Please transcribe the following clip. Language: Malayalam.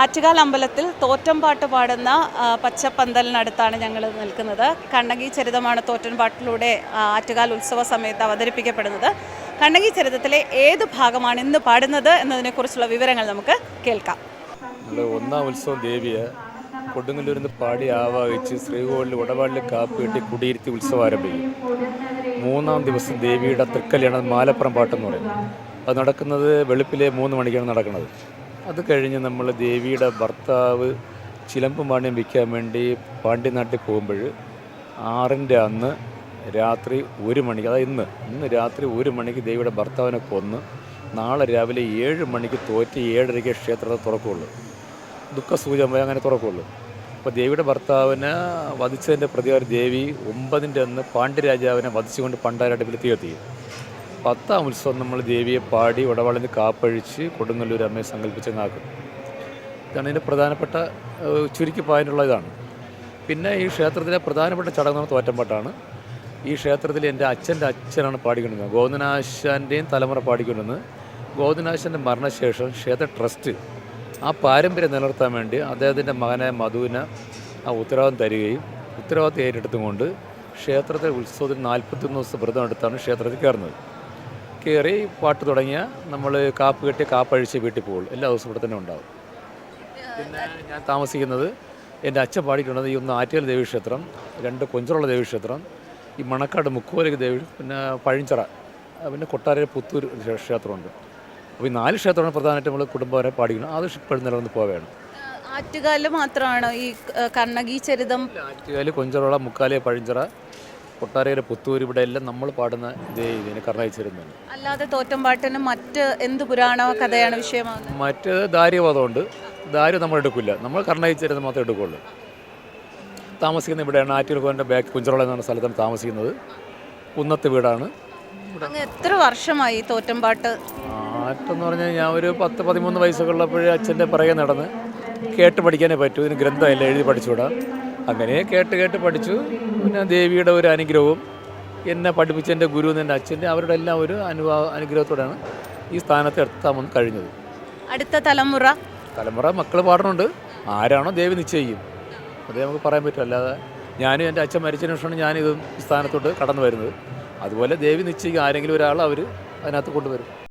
ആറ്റുകാൽ അമ്പലത്തിൽ തോറ്റംപാട്ട് പാടുന്ന പച്ചപ്പന്തലിനടുത്താണ് ഞങ്ങൾ നിൽക്കുന്നത്. കണ്ണകി ചരിതമാണ് തോറ്റൻപാട്ടിലൂടെ ആറ്റുകാൽ ഉത്സവ സമയത്ത് അവതരിപ്പിക്കപ്പെടുന്നത്. കണ്ണകി ചരിതത്തിലെ ഏത് ഭാഗമാണ് ഇന്ന് പാടുന്നത് എന്നതിനെക്കുറിച്ചുള്ള വിവരങ്ങൾ നമുക്ക് കേൾക്കാം. ഒന്നാം ഉത്സവം ദേവിയെ കൊടുങ്ങല്ലൂരിൽ നിന്ന് പാടി ആവാഹിച്ച് ശ്രീകോവിലിൽ ഉടവാളിൽ കാപ്പ് കെട്ടി കുടിയിരുത്തി ഉത്സവം ആരംഭിക്കും. മൂന്നാം ദിവസം ദേവിയുടെ തൃക്കല്യാണ് മാലപ്പുറം പാട്ടെന്ന് പറയും. അത് നടക്കുന്നത് വെളുപ്പിലെ മൂന്ന് മണിക്കാണ് നടക്കുന്നത്. അത് കഴിഞ്ഞ് നമ്മൾ ദേവിയുടെ ഭർത്താവ് ചിലമ്പും പാണ്ഡ്യം വിൽക്കാൻ വേണ്ടി പാണ്ഡ്യനാട്ടിൽ പോകുമ്പോൾ ആറിന്റെ അന്ന് രാത്രി ഒരു മണിക്ക് അതായത് ഇന്ന് ഇന്ന് രാത്രി ഒരു മണിക്ക് ദേവിയുടെ ഭർത്താവിനെ കൊന്ന് നാളെ രാവിലെ ഏഴ് മണിക്ക് തോറ്റ് ഏഴരയ്ക്ക് ക്ഷേത്രത്തെ തുറക്കുള്ളൂ ദുഃഖസൂചമായി അങ്ങനെ തുറക്കുള്ളൂ അപ്പോൾ ദേവിയുടെ ഭർത്താവിനെ വധിച്ചതിന്റെ പ്രതികാരം ദേവി ഒമ്പതിന്റെ അന്ന് പാണ്ഡ്യരാജാവിനെ വധിച്ചുകൊണ്ട് പണ്ടാരടുപ്പിൽ തീർത്തിയും പത്താം ഉത്സവം നമ്മൾ ദേവിയെ പാടി ഉടവാളിന് കാപ്പഴിച്ച് കൊടുങ്ങല്ലൂർ അമ്മയെ സങ്കല്പിച്ചങ്ങാക്കും ഇതാണ് ഇതിന്റെ പ്രധാനപ്പെട്ട ചുരുക്കി പോകാനുള്ള ഇതാണ് പിന്നെ ഈ ക്ഷേത്രത്തിലെ പ്രധാനപ്പെട്ട ചടങ്ങ് തോറ്റമ്പാട്ടാണ്. ഈ ക്ഷേത്രത്തിൽ എന്റെ അച്ഛന്റെ അച്ഛനാണ് പാടിക്കൊണ്ടിരുന്നത്. ഗോവിന്ദനാശാന്റെയും തലമുറ പാടിക്കൊണ്ടിരുന്നത്. ഗോവിന്ദനാശാന്റെ മരണശേഷം ക്ഷേത്ര ട്രസ്റ്റ് ആ പാരമ്പര്യം നിലനിർത്താൻ വേണ്ടി അദ്ദേഹത്തിന്റെ മകനായ മധുവിന് ആ ഉത്തരവാദിത്വം തരികയും ഉത്തരവാദിത്വം ഏറ്റെടുത്തുകൊണ്ട് ക്ഷേത്രത്തെ ഉത്സവത്തിന് നാൽപ്പത്തൊന്ന് ദിവസം വ്രതം എടുത്താണ് ക്ഷേത്രത്തിൽ കയറുന്നത്. കയറി പാട്ട് തുടങ്ങിയ നമ്മൾ കാപ്പ് കെട്ടി കാപ്പഴിച്ച് വീട്ടിൽ പോകുള്ളൂ. എല്ലാ ദിവസവും ഇവിടെ തന്നെ ഉണ്ടാവും. പിന്നെ ഞാൻ താമസിക്കുന്നത് എന്റെ അച്ഛൻ പാടിയിട്ടുള്ളത് ഈ ഒന്ന് ആറ്റേൽ ദേവീക്ഷേത്രം രണ്ട് കൊഞ്ചറുള്ള ദേവീക്ഷേത്രം ഈ മണക്കാട് മുക്കുവലക്ക് ദേവി പിന്നെ പഴിഞ്ചറ പിന്നെ കൊട്ടാരയിലെ പുത്തൂർ ക്ഷേത്രമുണ്ട്. അപ്പോൾ ഈ നാല് ക്ഷേത്രമാണ് പ്രധാനമായിട്ട് നമ്മൾ കുടുംബവരെ പാടിക്കുന്നത്. അത് ഇപ്പോഴും നിലനിന്ന് പോവുകയാണ്. ആറ്റുകാൽ മാത്രമാണോ ഈ കർണകീ കണ്ണകി ചരിതം ആറ്റുകാൽ കൊഞ്ചറുള്ള മുക്കാലേ പഴിഞ്ചിറ കൊട്ടാരയിലെ പുത്തൂർ ഇവിടെ എല്ലാം നമ്മൾ പാടുന്ന ഇതേ ഇതിനെ കർണയിച്ചിരുന്നുണ്ട് അല്ലാതെ തോറ്റമ്പാട്ടിന് മറ്റ് എന്ത് പുരാണ കഥയാണ് വിഷയമാകുന്നത്? മറ്റ് ദാര്യവാദമുണ്ട് ദാര്യം നമ്മൾ എടുക്കില്ല. നമ്മൾ കർണയിച്ചിരുന്ന് മാത്രമേ എടുക്കുള്ളൂ. താമസിക്കുന്ന ഇവിടെയാണ് ആറ്റുകോന്റെ ബാക്ക് കുഞ്ചറോള എന്ന സ്ഥലത്താണ് താമസിക്കുന്നത്. കുന്നത്ത് വീടാണ്. അങ്ങ് എത്ര വർഷമായി തോറ്റമ്പാട്ട് ആറ്റെന്ന് പറഞ്ഞാൽ ഞാൻ ഒരു പത്ത് പതിമൂന്ന് വയസ്സൊക്കെ ഉള്ളപ്പോഴേ അച്ഛന്റെ പിറകെ നടന്ന് കേട്ട് പഠിക്കാനേ പറ്റൂ. ഇതിന് ഗ്രന്ഥമല്ല എഴുതി പഠിച്ചുകൂടാ അങ്ങനെ കേട്ട് കേട്ട് പഠിച്ചു. പിന്നെ ദേവിയുടെ ഒരു അനുഗ്രഹവും എന്നെ പഠിപ്പിച്ച എന്റെ ഗുരു എന്റെ അച്ഛന്റെ അവരുടെ എല്ലാം ഒരു അനുഭവ അനുഗ്രഹത്തോടെയാണ് ഈ സ്ഥാനത്ത് എത്താമെന്ന് കഴിഞ്ഞത്. അടുത്ത തലമുറ? തലമുറ മക്കൾ പാടുന്നുണ്ട് ആരാണോ ദേവി നിശ്ചയിക്കും. അതേ നമുക്ക് പറയാൻ പറ്റും. അല്ലാതെ ഞാനും എന്റെ അച്ഛൻ മരിച്ചതിന് ശേഷമാണ് ഞാനിതും ഈ സ്ഥാനത്തോട്ട് കടന്നു വരുന്നത്. അതുപോലെ ദേവി നിശ്ചയിക്കും. ആരെങ്കിലും ഒരാൾ അവർ അതിനകത്ത് കൊണ്ടുവരും.